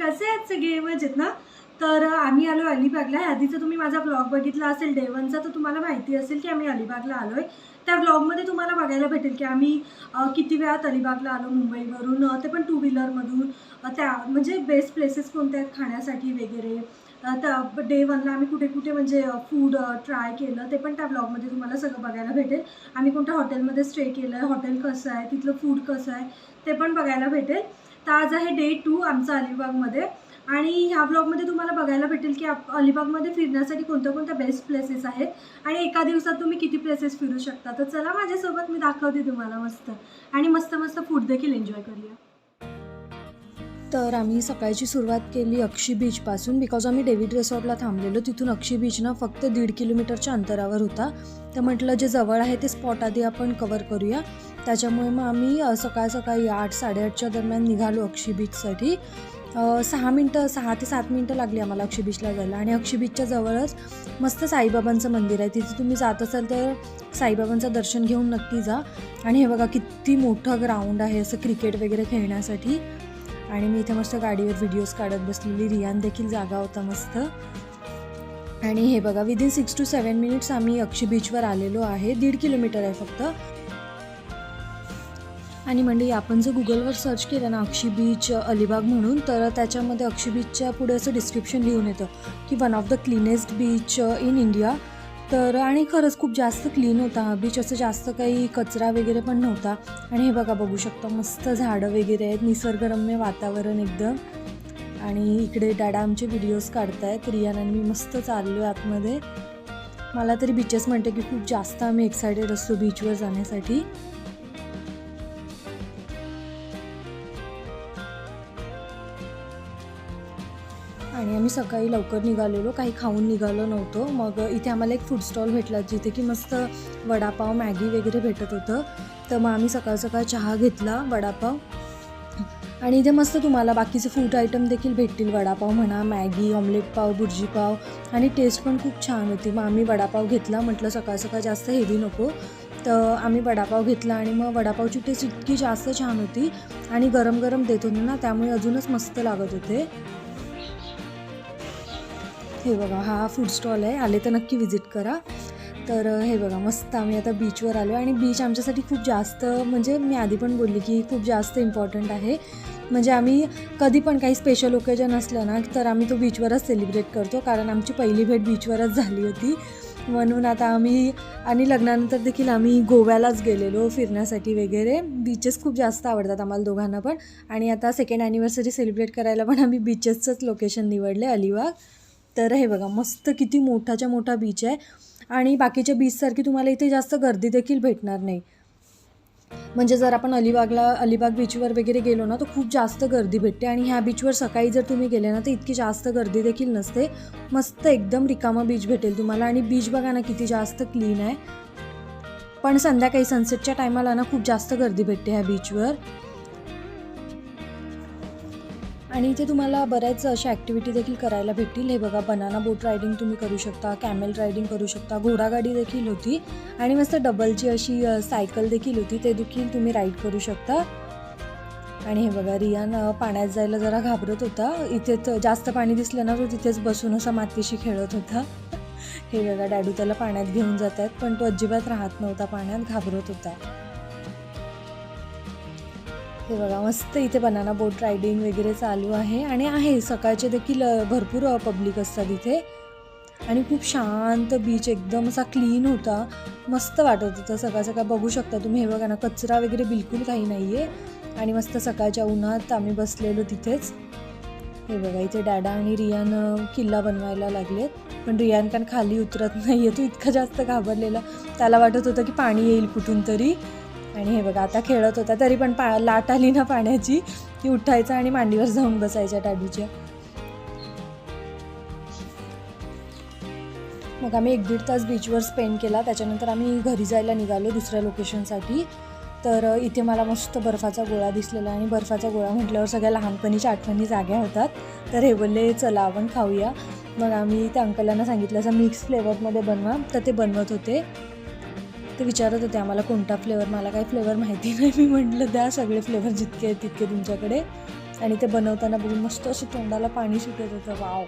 कसे आहेत सगळे? मजेत ना तर आम्ही आलो अलिबागला. आधीचा तुम्ही माझा ब्लॉग बघितला असेल डे वनचा तर तुम्हाला माहिती असेल की आम्ही अलिबागला आलो आहे त्या ब्लॉगमध्ये तुम्हाला बघायला भेटेल की आम्ही किती वेळात अलिबागला आलो मुंबईवरून. ते पण टू व्हीलरमधून त्या म्हणजे बेस्ट प्लेसेस कोणत्या आहेत? खाण्यासाठी वगैरे. त्या डे वनला आम्ही कुठे कुठे म्हणजे फूड ट्राय केलं ते पण त्या ब्लॉगमध्ये तुम्हाला सगळं बघायला भेटेल. आम्ही कोणत्या हॉटेलमध्ये स्टे केलं आहे हॉटेल कसं आहे तिथलं फूड कसं आहे ते पण बघायला भेटेल. तर आज आहे डे टू आमचा अलिबागमध्ये. आणि ह्या ब्लॉगमध्ये तुम्हाला बघायला भेटेल की आप अलिबागमध्ये फिरण्यासाठी कोणत्या कोणत्या बेस्ट प्लेसेस आहेत. आणि एका दिवसात तुम्ही किती प्लेसेस फिरू शकता. तर चला माझ्यासोबत मी दाखवते तुम्हाला मस्त. आणि मस्त मस्त फूड देखील एन्जॉय करूया. तर आम्ही सकाळची सुरुवात केली अक्षी बीचपासून बिकॉज आम्ही डेव्हिड रिसॉर्टला थांबलेलो. तिथून अक्षी बीच ना फक्त दीड किलोमीटरच्या अंतरावर होता. तर म्हटलं जे जवळ आहे ते स्पॉट आधी आपण कवर करूया. त्याच्यामुळे मग आम्ही सकाळ सकाळी आठ साडेआठच्या दरम्यान निघालो अक्षी बीचसाठी सहा मिनटं सहा ते सात मिनटं लागली आम्हाला अक्षी बीचला जायला. आणि अक्षी बीचच्या जवळच मस्त साईबाबांचं मंदिर आहे. तिथे तुम्ही जात असाल तर साईबाबांचं दर्शन घेऊन नक्की जा. आणि हे बघा किती मोठं ग्राउंड आहे असं क्रिकेट वगैरे खेळण्यासाठी. आणि मी इथे मस्त गाडीवर व्हिडिओज काढत बसलेली. रियान देखील जागा होता मस्त. आणि हे बघा within six to seven minutes आम्ही अक्षी बीचवर आलेलो आहे. दीड किलोमीटर आहे फक्त. आणि म्हणजे आपण जर गुगलवर सर्च केलं ना अक्षी बीच अलिबाग म्हणून तर त्याच्यामध्ये अक्षी बीचच्या पुढे असं डिस्क्रिप्शन लिहून येतं की one of the cleanest beach in India तर आणि खरंच खूप जास्त क्लीन होता हा बीच असं जास्त काही कचरा वगैरे पण नव्हता. आणि हे बघा बघू शकता मस्त झाडं वगैरे आहेत निसर्गरम्य वातावरण एकदम. आणि इकडे डॅडा आमचे व्हिडिओज काढतायत रियान आणि मी मस्त चाललो आहे आतमध्ये. मला तरी बीचेस म्हणते की खूप जास्त आम्ही एक्सायटेड असतो बीचवर जाण्यासाठी. आणि आम्ही सकाळी लवकर निघालेलो. काही खाऊन निघालो नव्हतो. मग इथे आम्हाला एक फूड स्टॉल भेटला जिथे की मस्त वडापाव मॅगी वगैरे भेटत होतं. तर मग आम्ही सकाळ सकाळ चहा घेतला वडापाव. आणि इथे मस्त तुम्हाला बाकीचे फूड आयटम देखील भेटतील. वडापाव म्हणा मॅगी ऑमलेट पाव भुर्जी पाव. आणि टेस्ट पण खूप छान होती. मग आम्ही वडापाव घेतला. म्हटलं सकाळ सकाळ जास्त हेवी नको. तर आम्ही वडापाव घेतला आणि मग वडापावची टेस्ट इतकी जास्त छान होती. आणि गरम गरम देत होते ना त्यामुळे अजूनच मस्त लागत होते. हे बघा हा फूड स्टॉल आहे. आले तर नक्की विजिट करा. तर हे बघा मस्त आम्ही आता बीचवर आलो. आणि बीच आमच्यासाठी खूप जास्त म्हणजे मी आधी पण बोलली की खूप जास्त इम्पॉर्टंट आहे. म्हणजे आम्ही कधी पण काही स्पेशल ओकेजन असलं ना तर आम्ही तो बीचवरच सेलिब्रेट करतो. कारण आमची पहिली भेट बीचवरच झाली होती. म्हणून आता आम्ही आणि लग्नानंतर देखील आम्ही गोव्यालाच गेलेलो फिरण्यासाठी वगैरे. बीचेस खूप जास्त आवडतात आम्हाला दोघांना पण. आणि आता सेकंड ॲनिव्हर्सरी सेलिब्रेट करायला पण आम्ही बीचेसचंच लोकेशन निवडले अलिबाग. तर हे बघा मस्त किती मोठाच्या मोठा बीच आहे. आणि बाकीच्या बीचसारखी तुम्हाला इथे जास्त गर्दी देखील भेटणार नाही. म्हणजे जर आपण अलिबागला अलिबाग बीचवर वगैरे गेलो ना तर खूप जास्त गर्दी भेटते. आणि ह्या बीचवर सकाळी जर तुम्ही गेले ना तर इतकी जास्त गर्दी देखील नसते. मस्त एकदम रिकामा बीच भेटेल तुम्हाला. आणि बीच बघा ना किती जास्त क्लीन आहे. पण संध्याकाळी सनसेटच्या टायमाला ना खूप जास्त गर्दी भेटते ह्या बीचवर आणि इथे तुम्हाला बऱ्याच अशा ॲक्टिव्हिटी देखील करायला भेटतील. हे बघा बनाना बोट रायडिंग तुम्ही करू शकता कॅमेल रायडिंग करू शकता घोडागाडी देखील होती. आणि मस्त डबलची अशी सायकल देखील होती. ते देखील तुम्ही राईड करू शकता. आणि हे बघा रियान पाण्यात जायला जरा घाबरत होता. इथे जास्त पाणी दिसलं ना तो तिथेच बसून असा मातीशी खेळत होता. हे बघा डॅडू त्याला पाण्यात घेऊन जात आहेत पण तो अजिबात राहत नव्हता पाण्यात घाबरत होता. हे बघा मस्त इथे बनाना बोट रायडिंग वगैरे चालू आहे. आणि आहे सकाळचे देखील भरपूर पब्लिक असतात इथे. आणि खूप शांत बीच एकदम असा क्लीन होता. मस्त वाटत होतं. सकाळ सकाळ बघू शकता तुम्ही. हे बघा ना कचरा वगैरे बिलकुल काही नाही आहे आणि मस्त सकाळच्या उन्हात आम्ही बसलेलो तिथेच. हे बघा इथे डॅडा आणि रियान किल्ला बनवायला लागलेत. पण रियान पण खाली उतरत नाही आहे तो इतका जास्त घाबरलेला. त्याला वाटत होतं की पाणी येईल कुठून तरी. आणि हे बघा आता खेळत होता तरी पण पा लाट आली ना पाण्याची. की उठायचा आणि मांडीवर जाऊन बसायच्या टाडूच्या. मग आम्ही एक दीड तास बीचवर स्पेंड केला. त्याच्यानंतर आम्ही घरी जायला निघालो दुसऱ्या लोकेशनसाठी तर इथे मला मस्त बर्फाचा गोळा दिसलेला आणि बर्फाचा गोळा म्हटल्यावर सगळ्या लहानपणीच्या आठवणी जाग्या होतात. तर हे बोलले चला आपण खाऊया. मग आम्ही त्या अंकलांना सांगितलं असं मिक्स फ्लेवरमध्ये बनवा. तर ते बनवत होते. ते विचारत होते आम्हाला कोणता फ्लेवर मला काही फ्लेवर माहिती नाही. मी म्हटलं द्या सगळे फ्लेवर जितके आहेत तितके तुमच्याकडे. आणि ते बनवताना बघून मस्त असं तोंडाला पाणी सुटत होतं. वाव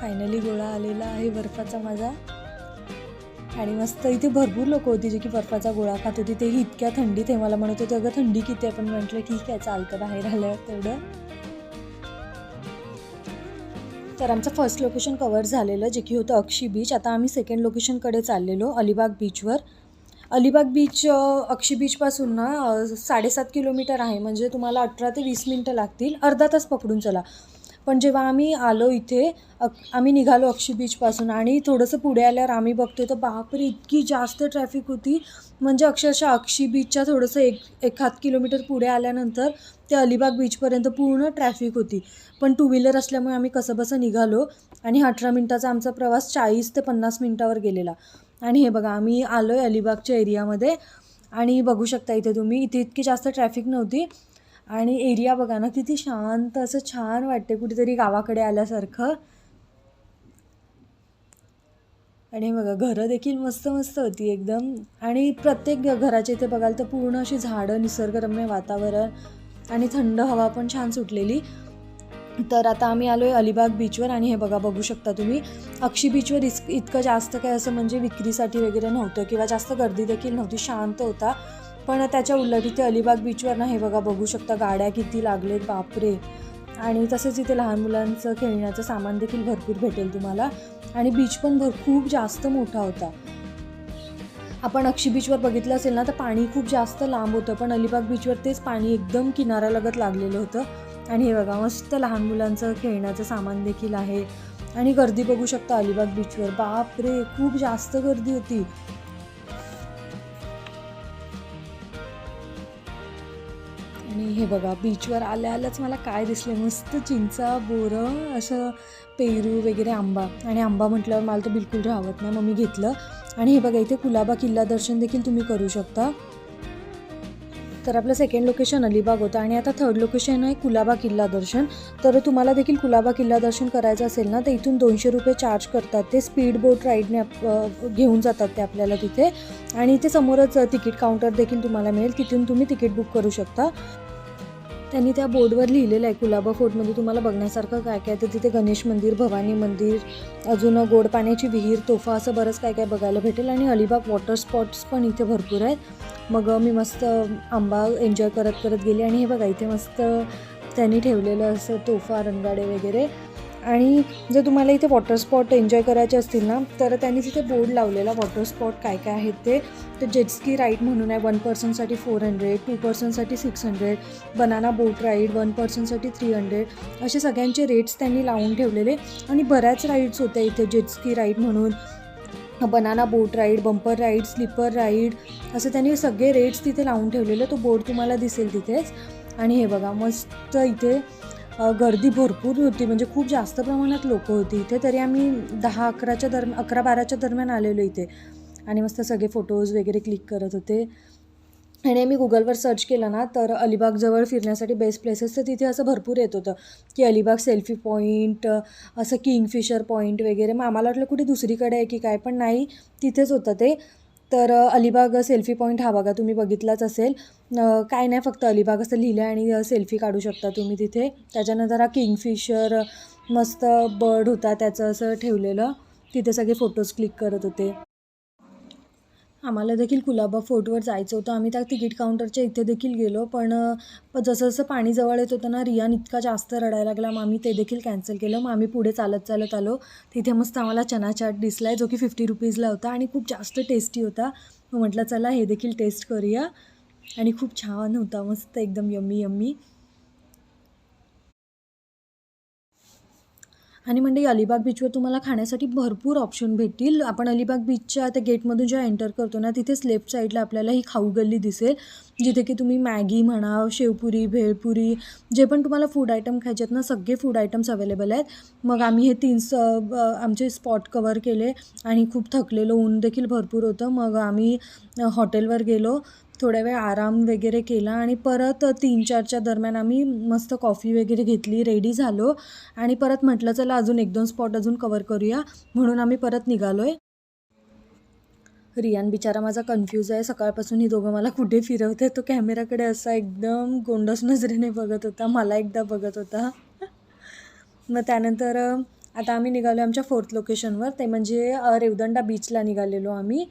फायनली गोळा आलेला आहे बर्फाचा माझा. आणि मस्त इथे भरपूर लोक होती जे की बर्फाचा गोळा खात होती. तेही इतक्या थंडीत हे मला म्हणत होते अगं थंडी किती आहे? पण म्हटलं ठीक आहे चालतं बाहेर आल्यावर तेवढं. तर आमचं फर्स्ट लोकेशन कवर झालेलं जे की होतं अक्षी बीच आता आम्ही सेकंड लोकेशनकडे चाललेलो अलिबाग बीचवर अलिबाग बीच अक्षी बीचपासून ना साडेसात किलोमीटर आहे. म्हणजे तुम्हाला अठरा ते वीस मिनटं लागतील. अर्धा तास पकडून चला. पण जेव्हा आम्ही आलो इथे अक आम्ही निघालो अक्षी बीचपासून आणि थोडंसं पुढे आल्यावर आम्ही बघतोय तर बापरे इतकी जास्त ट्रॅफिक होती. म्हणजे अक्षरशः अक्षी बीचच्या थोडंसं एक एखाद किलोमीटर पुढे आल्यानंतर ते अलिबाग बीचपर्यंत पूर्ण ट्रॅफिक होती. पण टू व्हीलर असल्यामुळे आम्ही कसंबसं निघालो आणि अठरा मिनटाचा आमचा प्रवास चाळीस ते पन्नास मिनटावर गेलेला. आणि हे बघा आम्ही आलो आहे अलिबागच्या एरियामध्ये आणि बघू शकता इथे तुम्ही इथे इतकी जास्त ट्रॅफिक नव्हती. आणि एरिया बघा ना किती शांत असं छान वाटते कुठेतरी गावाकडे आल्यासारखं. आणि हे बघा घरं देखील मस्त मस्त होती एकदम. आणि प्रत्येक घराच्या इथे बघाल तर पूर्ण अशी झाडं निसर्गरम्य वातावरण आणि थंड हवा पण छान सुटलेली. तर आता आम्ही आलो आहे अलिबाग बीचवर आणि हे बघा बघू शकता तुम्ही. अक्षी बीचवर इस इतकं जास्त काय असं म्हणजे विक्रीसाठी वगैरे नव्हतं किंवा जास्त गर्दी देखील नव्हती शांत होता. पण त्याच्या उलट इथे अलिबाग बीचवर ना हे बघा बघू शकता गाड्या किती लागलेत बापरे. आणि तसेच इथे लहान मुलांचं खेळण्याचं सामान देखील भरपूर भेटेल तुम्हाला. आणि बीच पण भर खूप जास्त मोठा होता. आपण अक्षी बीचवर बघितलं असेल ना तर पाणी खूप जास्त लांब होतं. पण अलिबाग बीचवर तेच पाणी एकदम किनाऱ्यालगत लागलेलं होतं. आणि हे बघा मस्त लहान मुलांचं खेळण्याचं सामान देखील आहे. आणि गर्दी बघू शकता अलिबाग बीचवर बापरे खूप जास्त गर्दी होती. आणि हे बघा बीचवर आल्या आल्याच मला काय दिसले? मस्त चिंचा बोरं असं पेरू वगैरे आंबा. आणि आंबा म्हटल्यावर मला तर बिलकुल राहत नाही. मग मी घेतलं. आणि हे बघा इथे कुलाबा किल्ला दर्शन देखील तुम्ही करू शकता. तर आपलं सेकंड लोकेशन अलिबाग होतं आणि आता थर्ड लोकेशन आहे कुलाबा किल्ला दर्शन. तर तुम्हाला देखील कुलाबा किल्ला दर्शन करायचं असेल ना तर इथून दोनशे रुपये चार्ज करतात. ते स्पीड बोट राईडने आप घेऊन जातात ते आपल्याला तिथे. आणि इथे समोरच तिकीट काउंटर देखील तुम्हाला मिळेल. तिथून तुम्ही तिकीट बुक करू शकता. त्यांनी त्या बोर्डवर लिहिलेलं आहे कुलाबा फोर्टमध्ये तुम्हाला बघण्यासारखं काय काय तर तिथे गणेश मंदिर भवानी मंदिर अजून गोड पाण्याची विहीर तोफा असं बरंच काय काय बघायला भेटेल. आणि अलिबाग वॉटर स्पॉट्स पण इथे भरपूर आहेत. मग मी मस्त आंबा एन्जॉय करत करत गेले. आणि हे बघा इथे मस्त त्यांनी ठेवलेलं असं तोफा रणगाडे वगैरे. आणि जर तुम्हाला इथे वॉटर स्पॉट एन्जॉय करायचे असतील ना तर त्यांनी तिथे बोर्ड लावलेला वॉटर स्पॉट काय काय आहेत ते. तर जेटस्की राईड म्हणून आहे वन पर्सनसाठी four hundred two पर्सनसाठी six hundred banana boat ride one पर्सनसाठी three hundred असे सगळ्यांचे रेट्स त्यांनी लावून ठेवलेले. आणि बऱ्याच राईड्स होत्या इथे जेटस्की राईड म्हणून. Banana boat ride bumper ride sleeper ride असं त्यांनी सगळे रेट्स तिथे लावून ठेवलेले. तो बोर्ड तुम्हाला दिसेल तिथेच. आणि हे बघा मस्त इथे गर्दी भरपूर होती. म्हणजे खूप जास्त प्रमाणात लोक होती. इथे तरी आम्ही दहा अकराच्या दरम्यान अकरा बाराच्या दरम्यान आलेलो इथे. आणि मस्त सगळे फोटोज वगैरे क्लिक करत होते. आणि आम्ही गुगलवर सर्च केलं ना तर अलिबागजवळ फिरण्यासाठी बेस्ट प्लेसेस तर तिथे असं भरपूर येत होतं. की अलिबाग सेल्फी पॉईंट असं किंगफिशर पॉईंट वगैरे. मग आम्हाला वाटलं कुठे दुसरीकडे आहे की काय पण नाही तिथेच होतं ते. तर अलिबाग सेल्फी पॉईंट हा बघा तुम्ही बघितलाच असेल. काय नाही फक्त अलिबाग असं लिहिलं आहे आणि सेल्फी काढू शकता तुम्ही तिथे. त्याच्यानंतर हा किंगफिशर मस्त बर्ड होता त्याचं असं ठेवलेलं. तिथे सगळे फोटोज क्लिक करत होते. आम्हाला देखील कुलाबा फोर्टवर जायचं होतं. आम्ही त्या तिकीट काउंटरच्या इथे देखील गेलो. पण जसं जसं पाणी जवळ येत होतं ना रियान इतका जास्त रडायला लागला. मग आम्ही ते देखील कॅन्सल केलं. मग आम्ही पुढे चालत चालत आलो. तिथे मस्त आम्हाला चना चाट दिसला आहे जो की फिफ्टी रुपीजला होता आणि खूप जास्त टेस्टी होता. मग म्हटलं चला हे देखील टेस्ट करूया. आणि खूप छान होता. मस्त एकदम यम्मी यम्मी आणि म्हणजे अलिबाग बीचवर तुम्हाला खाण्यासाठी भरपूर ऑप्शन भेटतील. आपण अलिबाग बीचच्या त्या गेटमधून जेव्हा एंटर करतो ना तिथेच लेफ्ट साईडला आपल्याला ही खाऊ गल्ली दिसेल. जिथे की तुम्ही मॅगी म्हणा शेवपुरी भेळपुरी जे पण तुम्हाला फूड आयटम खायचे आहेत ना सगळे फूड आयटम्स अवेलेबल आहेत. मग आम्ही हे तीन स ब- आमचे स्पॉट कवर केले आणि खूप थकलेलो ऊन देखील भरपूर होतं. मग आम्ही हॉटेलवर गेलो. थोड्या वेळ आराम वगैरे केला आणि परत तीन चारच्या दरम्यान आम्ही मस्त कॉफी वगैरे घेतली रेडी झालो. आणि परत म्हटलं चला अजून एक दोन स्पॉट अजून कवर करूया. म्हणून आम्ही परत निघालो आहे रियान बिचारा माझा कन्फ्यूज आहे. सकाळपासून ही दोघं मला कुठे फिरवते तो कॅमेराकडे असा एकदम गोंडस नजरेने बघत होता. मला एकदा बघत होता. मग त्यानंतर आता आम्ही निघालो आमच्या फोर्थ लोकेशनवर ते म्हणजे रेवदंडा बीचला निघालेलो आम्ही.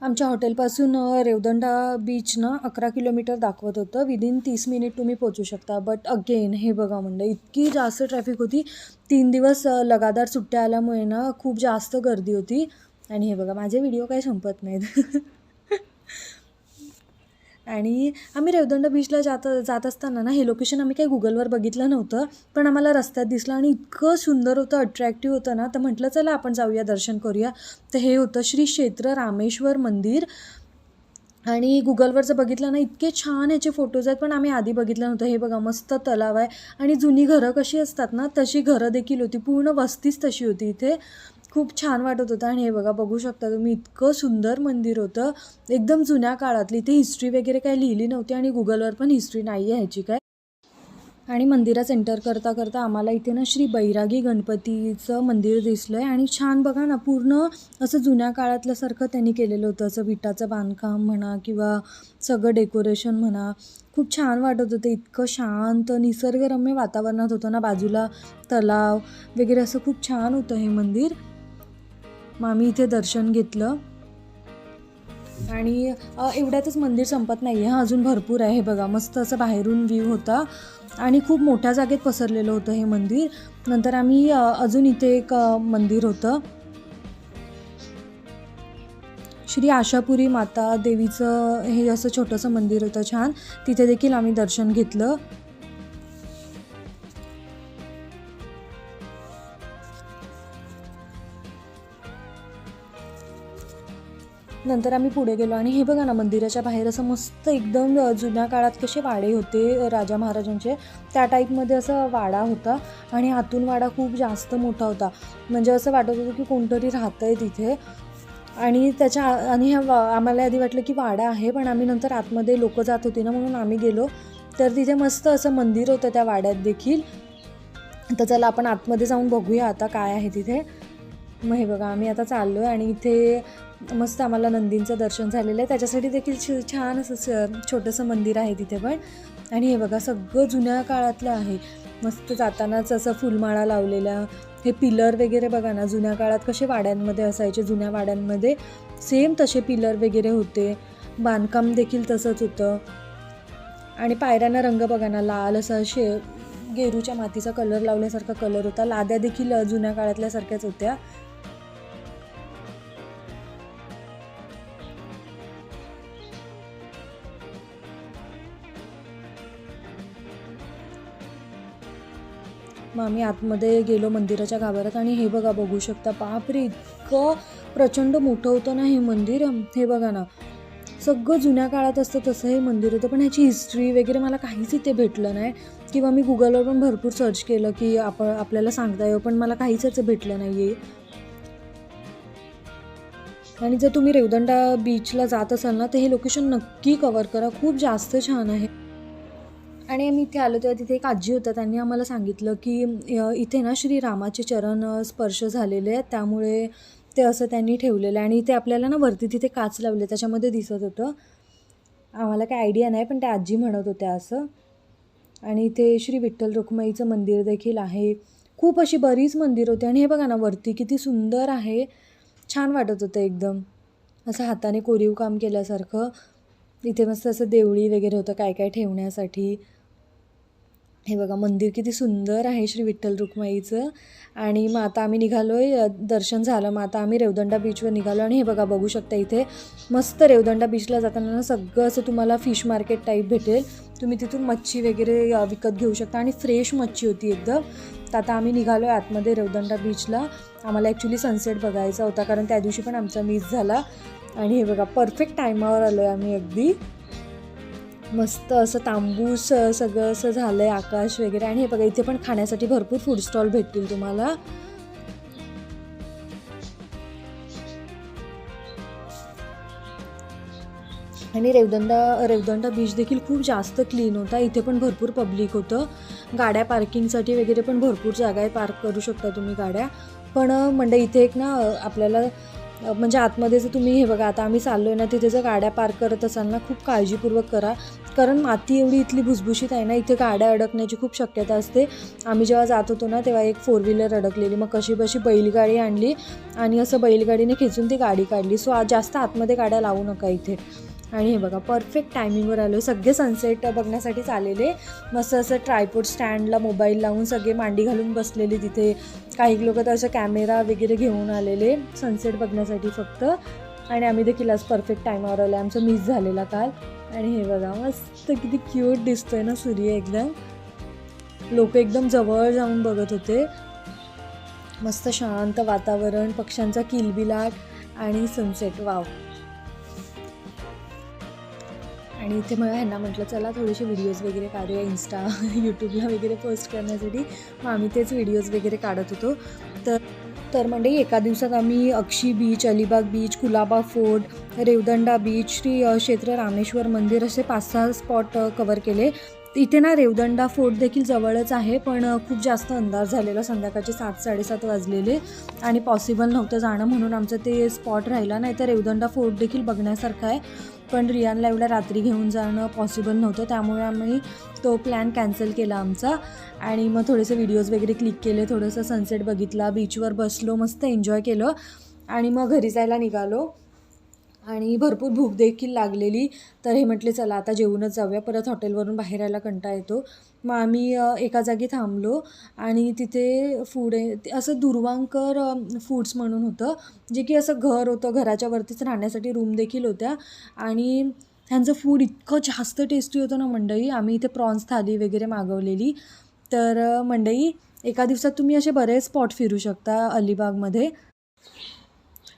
आमच्या हॉटेलपासून रेवदंडा बीच ना अकरा किलोमीटर दाखवत होतं. विदिन तीस मिनिट तुम्ही पोचू शकता. बट अगेन हे बघा म्हणलं इतकी जास्त ट्रॅफिक होती. तीन दिवस लगातार सुट्ट्या आल्यामुळे ना खूप जास्त गर्दी होती. आणि हे बघा माझे व्हिडिओ काय संपत नाहीत. आणि आम्ही रेवदंड बीचला जात जात असताना ना हे लोकेशन आम्ही काही गुगलवर बघितलं नव्हतं पण आम्हाला रस्त्यात दिसलं आणि इतकं सुंदर होतं अट्रॅक्टिव्ह होतं ना तर म्हटलं चला आपण जाऊया दर्शन करूया. तर हे होतं श्री क्षेत्र रामेश्वर मंदिर. आणि गुगलवर जर बघितलं ना इतके छान ह्याचे फोटोज आहेत पण आम्ही आधी बघितलं नव्हतं. हे बघा मस्त तलाव आहे. आणि जुनी घरं कशी असतात ना तशी घरं देखील होती. पूर्ण वस्तीच तशी होती इथे. खूप छान वाटत होतं. आणि हे बघा बघू शकता तुम्ही इतकं सुंदर मंदिर होतं. एकदम जुन्या काळातली. इथे हिस्ट्री वगैरे काही लिहिली नव्हती आणि गुगलवर पण हिस्ट्री नाही आहे ह्याची काय. आणि मंदिरात एंटर करता करता आम्हाला इथे ना श्री बैरागी गणपतीचं मंदिर दिसलं आहे आणि छान बघा ना पूर्ण असं जुन्या काळातल्यासारखं त्यांनी केलेलं होतं. असं विटाचं बांधकाम म्हणा किंवा सगळं डेकोरेशन म्हणा. खूप छान वाटत होतं. इतकं शांत निसर्गरम्य वातावरणात होतं ना बाजूला तलाव वगैरे असं खूप छान होतं हे मंदिर. मग आम्ही इथे दर्शन घेतलं. आणि एवढ्यातच मंदिर संपत नाही आहे अजून भरपूर आहे बघा. मस्त असं बाहेरून व्ह्यू होता. आणि खूप मोठ्या जागेत पसरलेलं होतं हे मंदिर. नंतर आम्ही अजून इथे एक मंदिर होतं. श्री आशापुरी माता देवीचं हे असं छोटंसं मंदिर होतं छान. तिथे देखील आम्ही दर्शन घेतलं. नंतर आम्ही पुढे गेलो आणि हे बघा ना मंदिराच्या बाहेर असं मस्त एकदम जुन्या काळात कसे वाडे होते राजा महाराजांचे. त्या टाईपमध्ये असं वाडा होता आणि आतून वाडा खूप जास्त मोठा होता. म्हणजे असं वाटत होतं की कोणतरी राहतं आहे तिथे. आणि त्याच्या आणि ह्या वा आम्हाला आधी वाटलं की वाडा आहे पण आम्ही नंतर आतमध्ये लोकं जात होती ना म्हणून आम्ही गेलो. तर तिथे मस्त असं मंदिर होतं त्या वाड्यात देखील. तर चला आपण आतमध्ये जाऊन बघूया आता काय आहे तिथे. मग हे बघा आम्ही आता चाललो आहे आणि इथे मस्त आम्हाला नंदींचं दर्शन झालेलं आहे. त्याच्यासाठी देखील छ- छान असं छोटंसं मंदिर आहे तिथे पण. आणि हे बघा सगळं जुन्या काळातलं आहे. मस्त जातानाच असं फुलमाळा लावलेल्या हे पिलर वगैरे बघा ना जुन्या काळात कसे वाड्यांमध्ये असायचे जुन्या वाड्यांमध्ये सेम तसे पिलर वगैरे होते. बांधकाम देखील तसंच होतं. आणि पायऱ्यांना रंग बघा ना लाल असा शे गेरूच्या मातीचा कलर लावल्यासारखा कलर होता. लाद्या देखील जुन्या काळातल्यासारख्याच होत्या. मग आम्ही आतमध्ये गेलो मंदिराच्या गाभाऱ्यात आणि हे बघा बघू शकता. बापरे इतकं प्रचंड मोठं होतं ना हे मंदिर? हे बघा ना. सगळं जुन्या काळात असतं तसं हे मंदिर होतं. पण ह्याची हिस्ट्री वगैरे मला काहीच इथे भेटलं नाही. किंवा मी गुगलवर पण भरपूर सर्च केलं की आपण आपल्याला सांगता येऊ पण मला काहीच याचं भेटलं नाही आहे आणि जर तुम्ही रेवदंडा बीचला जात असाल ना तर हे लोकेशन नक्की कवर करा. खूप जास्त छान आहे. आणि आम्ही इथे आलो तेव्हा तिथे एक आजी होता त्यांनी आम्हाला सांगितलं की इथे ना श्री रामाचे चरण स्पर्श झालेले आहेत त्यामुळे ते असं त्यांनी ठेवलेलं आहे. आणि ते आपल्याला ना वरती तिथे काच लावले त्याच्यामध्ये दिसत होतं. आम्हाला काय आयडिया नाही पण त्या आजी म्हणत होत्या असं. आणि इथे श्री विठ्ठल रुक्माईचं मंदिर देखील आहे. खूप अशी बरीच मंदिर होती आणि हे बघा ना वरती किती सुंदर आहे. छान वाटत होतं एकदम. असं हाताने कोरीव काम केल्यासारखं. इथे मस्त असं देवळी वगैरे होतं काय काय ठेवण्यासाठी. हे बघा मंदिर किती सुंदर आहे श्री विठ्ठल रुक्माईचं. आणि मग आता आम्ही निघालो आहे दर्शन झालं. मग आता आम्ही रेवदंडा बीचवर निघालो आणि हे बघा बघू शकता इथे मस्त रेवदंडा बीचला जाताना ना सगळं असं तुम्हाला फिश मार्केट टाईप भेटेल. तुम्ही तिथून मच्छी वगैरे विकत घेऊ शकता आणि फ्रेश मच्छी होती एकदम. तर आता आम्ही निघालो आहे आतमध्ये रेवदंडा बीचला. आम्हाला ॲक्च्युली सनसेट बघायचा होता कारण त्या दिवशी पण आमचा मिस झाला. आणि हे बघा परफेक्ट टायमावर आलो आहे आम्ही अगदी. मस्त असं तांबूस सगळं असं झालं आहे आकाश वगैरे. आणि हे बघा इथे पण खाण्यासाठी भरपूर फूड स्टॉल भेटतील तुम्हाला. आणि रेवदंडा रेवदंडा बीच देखील खूप जास्त क्लीन होता. इथे पण भरपूर पब्लिक होतं. गाड्या पार्किंगसाठी वगैरे पण भरपूर जागा आहे. पार्क करू शकता तुम्ही गाड्या. पण मंडळ म्हणजे इथे एक ना आपल्याला म्हणजे आतमध्ये जर तुम्ही हे बघा आता आम्ही चाललो आहे ना तिथे जर गाड्या पार्क करत असाल ना खूप काळजीपूर्वक करा. कारण माती एवढी इथली भुसभुशीत आहे ना इथे गाड्या अडकण्याची खूप शक्यता असते. आम्ही जेव्हा जात होतो ना तेव्हा एक फोर व्हीलर अडकलेली. मग कशी बशी बैलगाडी आणली आणि असं बैलगाडीने खेचून ती गाडी काढली. सो आज जास्त आतमध्ये गाड्या लावू नका इथे. आणि हे बघा परफेक्ट टायमिंगवर आलो सगळे सनसेट बघण्यासाठीच आलेले मस्त असं ट्रायपोर्ट स्टँडला मोबाईल लावून सगळे मांडी घालून बसलेले तिथे. काही लोक तर असं कॅमेरा वगैरे घेऊन आलेले सनसेट बघण्यासाठी फक्त. आणि आम्ही देखील आज परफेक्ट टायमावर आलो आमचं मिस झालेला काल. आणि हे बघा मस्त किती क्यूट दिसतोय ना सूर्य एकदम. लोक एकदम जवळ जाऊन बघत होते. मस्त शांत वातावरण पक्ष्यांचा किलबिलाट आणि सनसेट वाव आणि इथे मला ह्यांना म्हटलं चला थोडेसे व्हिडिओज वगैरे काढूया इन्स्टा यूट्यूबला वगैरे पोस्ट करण्यासाठी. मग आम्ही तेच व्हिडिओज वगैरे काढत होतो. तर तर म्हणजे एका दिवसात आम्ही Akshi beach Alibag beach Kulaba fort Revdanda beach Shri Kshetra Rameshwar मंदिर असे पाच सहा स्पॉट कवर केले. इथे ना रेवदंडा फोर्ट देखील जवळच आहे पण खूप जास्त अंधार झालेला संध्याकाळचे सात साडेसात वाजलेले आणि पॉसिबल नव्हतं जाणं म्हणून आमचं ते स्पॉट राहिला. नाही तर रेवदंडा फोर्ट देखील बघण्यासारखं आहे. पण रियानला एवढ्या रात्री घेऊन जाणं पॉसिबल नव्हतं. त्यामुळे आम्ही तो प्लॅन कॅन्सल केला आमचा. आणि मग थोडेसे व्हिडिओज वगैरे क्लिक केले थोडंसं सनसेट बघितला बीचवर बसलो मस्त एन्जॉय केलं. आणि मग घरी जायला निघालो. आणि भरपूर भूक देखील लागलेली. तर हे म्हटले चला आता जेवूनच जाऊया. परत हॉटेलवरून बाहेर यायला कंटा येतो. मग आम्ही एका जागी थांबलो आणि तिथे फूड आहे. ते असं दुर्वांकर फूड्स म्हणून होतं जे की असं घर होतं. घराच्या वरतीच राहण्यासाठी रूम देखील होत्या. आणि ह्यांचं फूड इतकं जास्त टेस्टी होतं ना मंडई. आम्ही इथे प्रॉन्स थाली वगैरे मागवलेली. तर मंडई एका दिवसात तुम्ही असे बरेच स्पॉट फिरू शकता अलिबागमध्ये.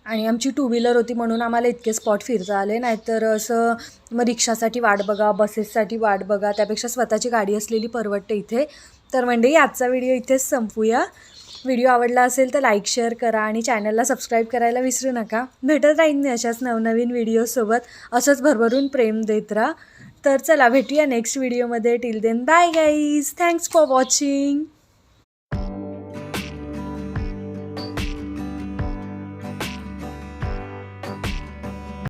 आणि आमची टू व्हीलर होती म्हणून आम्हाला इतके स्पॉट फिरता आले. नाहीतर असं मग रिक्षासाठी वाट बघा बसेससाठी वाट बघा त्यापेक्षा स्वतःची गाडी असलेली परवडते इथे. तर म्हणजे आजचा व्हिडिओ इथेच संपूया. व्हिडिओ आवडला असेल तर लाईक शेअर करा आणि चॅनलला सबस्क्राईब करायला विसरू नका. भेटत राहीन मी अशाच नवनवीन व्हिडिओसोबत असंच भरभरून प्रेम देत राहा. तर चला भेटूया नेक्स्ट व्हिडिओमध्ये till then bye guys thanks for watching